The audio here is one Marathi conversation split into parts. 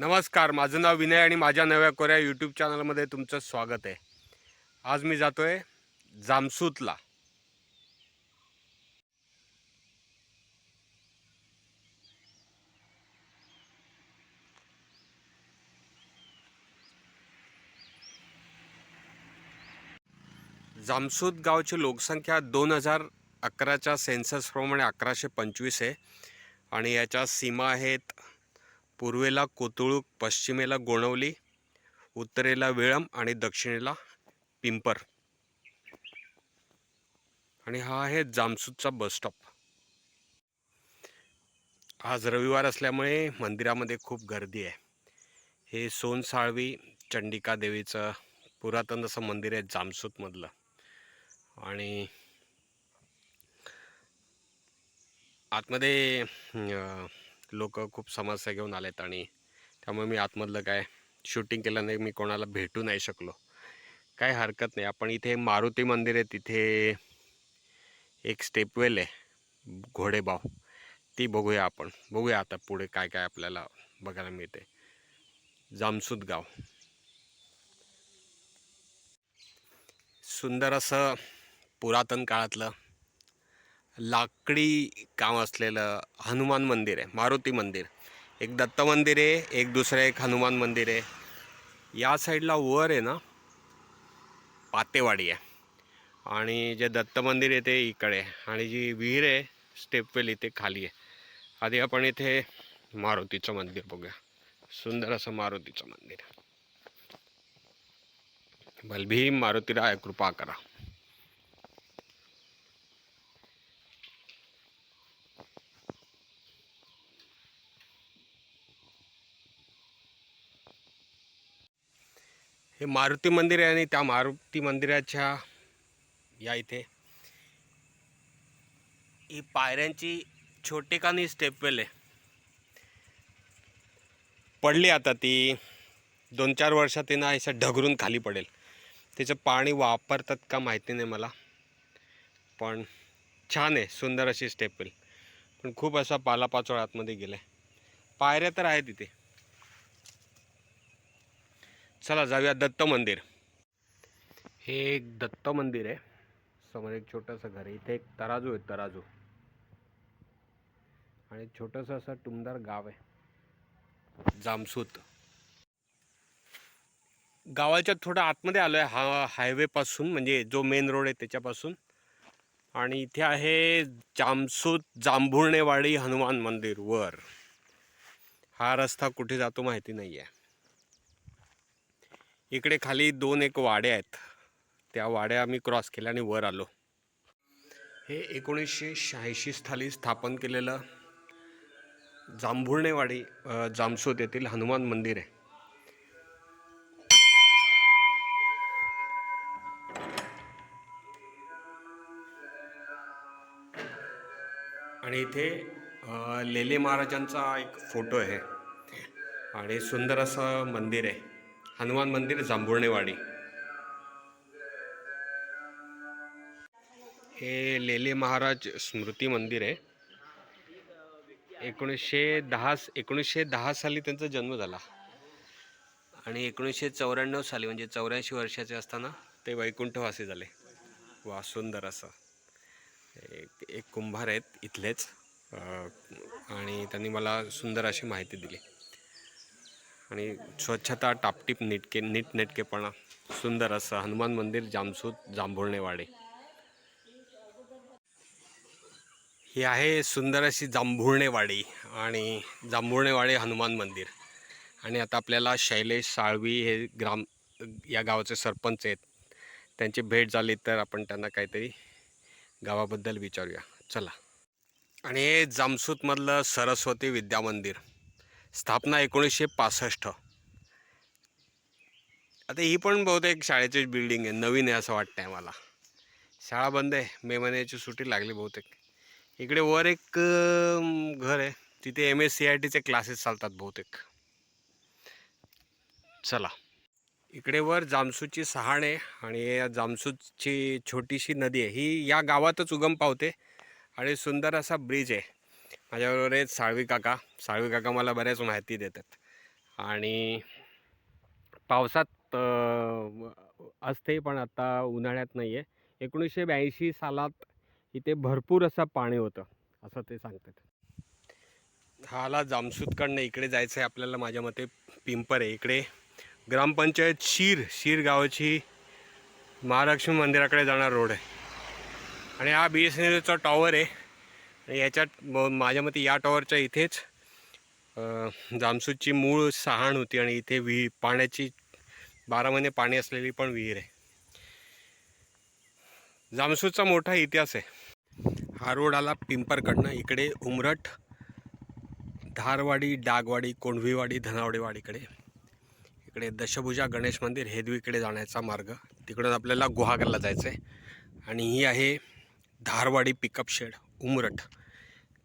नमस्कार माझं नाव विनय आणि माझ्या नव्या कोऱ्या यूट्यूब चॅनलमध्ये तुमचं स्वागत आहे. आज मी जातोय जामसूतला. जामसूत गावची लोकसंख्या दोन हजार अकराच्या सेन्ससप्रमाणे अकराशे पंचवीस आहे आणि याच्या सीमा आहेत पूर्वेला कोतुळूक पश्चिमेला गोणवली उत्तरेला वेळम आणि दक्षिणेला पिंपर. आणि हा आहे जामसूतचा बस स्टॉप. आज रविवार असल्यामुळे मंदिरामध्ये खूप गर्दी आहे. हे सोनसाळवी चंडिका देवीचं पुरातन असं मंदिर आहे जामसूदमधलं. आणि आतमध्ये लोक खूप समस्या घेऊन आलेत आणि त्यामुळे मी आतमधलं काय शूटिंग केलं नाही मी कोणाला भेटू नाही शकलो. काय हरकत नाही. आपण इथे मारुती मंदिर आहे तिथे एक स्टेपवेल आहे घोडेबाव. ती बघूया आपण. बघूया आता पुढे काय काय आपल्याला बघायला मिळते जामसूद गाव. सुंदर असं पुरातन काळातलं लाकडी काम असलेलं हनुमान मंदिर आहे मारुती मंदिर. एक दत्त मंदिर आहे एक दुसरं एक हनुमान मंदिर आहे. या साईडला वर आहे ना पातेवाडी आहे. आणि जे दत्त मंदिर आहे ते इकडे आहे. आणि जी विहीर आहे स्टेपवेल इथे खाली आहे. आधी आपण इथे मारुतीचं मंदिर बघूया. सुंदर असं मारुतीचं मंदिर. बलभीम मारुतीला कृपा करा. हे मारुती मंदिर आहे आणि त्या मारुती मंदिराच्या या इथे. ही पायऱ्यांची छोटेखानी स्टेपवेल आहे. पडली आता ती दोन चार वर्षात ते ना असं ढगरून खाली पडेल. त्याचं पाणी वापरतात का माहिती नाही मला. पण छान आहे सुंदर अशी स्टेपवेल पण खूप असा पालापाचोळा आतमध्ये गेला आहे पायऱ्या तर आहेत तिथे चला जाऊया दत्त मंदिर. हे एक दत्त मंदिर आहे. समोर एक छोटंसं घर आहे. इथे एक तराजू आहे तराजू. आणि छोटंसं असं टुमदार गाव आहे. जामसूत. गावाच्या थोडं आतमध्ये आलो आहे हा हायवेपासून म्हणजे जो मेन रोड आहे त्याच्यापासून. आणि इथे आहे जामसूत जांभुळणेवाडी हनुमान मंदिर वर. हा रस्ता कुठे जातो माहिती नाही आहे इकडे खाली दोन एक वाड्या आहेत. त्या वाड्या आम्ही क्रॉस केल्या आणि वर आलो. हे एकोणीसशे शहाऐंशी साली स्थापन केलेलं जांभुळणेवाडी जामसोद येथील हनुमान मंदिर आहे. आणि इथे लेले महाराजांचा एक फोटो आहे. आणि सुंदर असं मंदिर आहे. हनुमान मंदिर जांभुर्णेवाडी हे लेले महाराज स्मृती मंदिर आहे. एकोणीसशे दहा एकोणीसशे दहा साली त्यांचा जन्म झाला. आणि एकोणीसशे चौऱ्याण्णव साली म्हणजे चौऱ्याऐंशी वर्षाचे असताना ते वैकुंठवासी झाले. वा सुंदर असं. एक एक कुंभार आहेत इथलेच. आणि त्यांनी मला सुंदर अशी माहिती दिली. आणि स्वच्छता टापटीप नीटके नीटनेटकेपणा सुंदर असं हनुमान मंदिर जामसूत जांभुळणेवाडे ही आहे सुंदर अशी जांभुळणेवाडी आणि जांभुळणेवाडी हनुमान मंदिर. आणि आता आपल्याला शैलेश साळवी हे ग्राम या गावाचे सरपंच आहेत. त्यांची भेट झाली तर आपण त्यांना काहीतरी गावाबद्दल विचारूया. चला. आणि हे जामसूतमधलं सरस्वती विद्या मंदिर. स्थापना एकोणीसशे पासष्ट. आता ही पण बहुतेक शाळेचीच बिल्डिंग आहे नवीन आहे असं वाटतं आहे मला. शाळा बंद आहे मे महिन्याची सुट्टी लागली बहुतेक. इकडे वर एक घर आहे तिथे एम एस सी आय टीचे क्लासेस चालतात बहुतेक. चला. इकडे वर जामसूची सहाण आहे आणि या जामसूची छोटीशी नदी आहे. ही या गावातच उगम पावते आणि सुंदर असा ब्रिज आहे. माझ्याबरोबर आहेत साळवी काका. साळवी काका मला बऱ्याच माहिती देतात. आणि पावसात असते पण आता उन्हाळ्यात नाही आहे एकोणीसशे ब्याऐंशी सालात इथे भरपूर असं पाणी होतं असं ते सांगतात. हाला जामसूतकडनं इकडे जायचं आहे आपल्याला माझ्या मते पिंपर. आहे इकडे ग्रामपंचायत शीर शीर गावाची महालक्ष्मी मंदिराकडे जाणार रोड आहे. आणि हा बी एस एन एलचा टॉवर आहे. याच्यात म- माझ्या मते या टॉवरच्या इथेच जामसूदची मूळ सहाण होती आणि इथे विहीर पाण्याची बारा महिने पाणी असलेली पण विहीर आहे. जामसूदचा मोठा इतिहास आहे. हा रोड आला पिंपरकडनं इकडे उमरट धारवाडी डागवाडी कोंढवीवाडी धनावडेवाडीकडे. इकडे दशभुजा गणेश मंदिर हेदवीकडे जाण्याचा मार्ग. तिकडून आपल्याला गुहागरला जायचं आहे आणि ही आहे धारवाडी पिकअप शेड उमरट.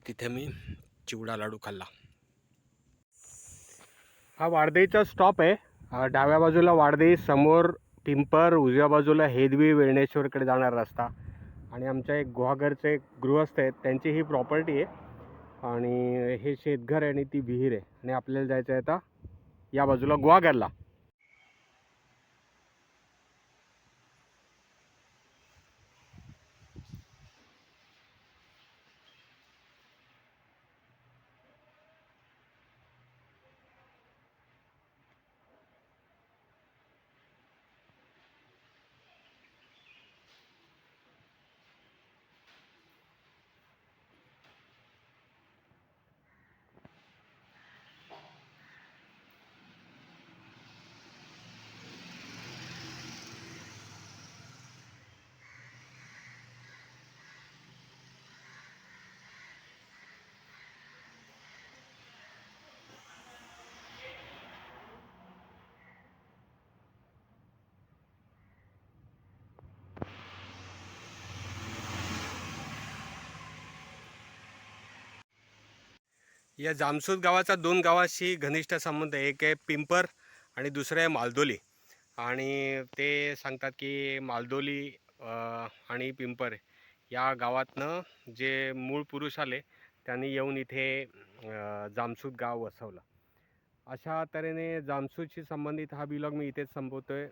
तिथे मी चिवडा लाडू खाल्ला. हा वाडदेचा स्टॉप आहे. डाव्या बाजूला वाडदे समोर पिंपर उजव्या बाजूला हेदवी वेळणेश्वरकडे जाणारा रस्ता. आणि आमच्या एक गुहागरचे गृहस्थ आहेत त्यांची ही प्रॉपर्टी आहे. आणि हे शेतघर आहे आणि ती विहीर आहे. आणि आपल्याला जायचं आहे आता या बाजूला गुहागरला. या जामसूद गावाचा दोन गावाशी घनिष्ठ संबंध आहे. एक आहे पिंपर आणि दुसरं आहे मालदोली. आणि ते सांगतात की मालदोली आणि पिंपर या गावातनं जे मूळ पुरुष आले त्यांनी येऊन इथे जामसूद गाव वसवलं. अशा तऱ्हेने जामसूदशी संबंधित हा बिलॉग मी इथेच संपवतोय.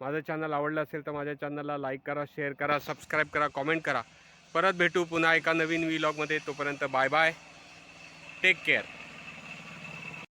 माझं चॅनल आवडलं असेल तर माझ्या चॅनलला लाईक करा शेअर करा सबस्क्राईब करा कॉमेंट करा. परत भेटू पुन्हा एका नवीन व्लॉगमध्ये तोपर्यंत बाय बाय ટેક કેર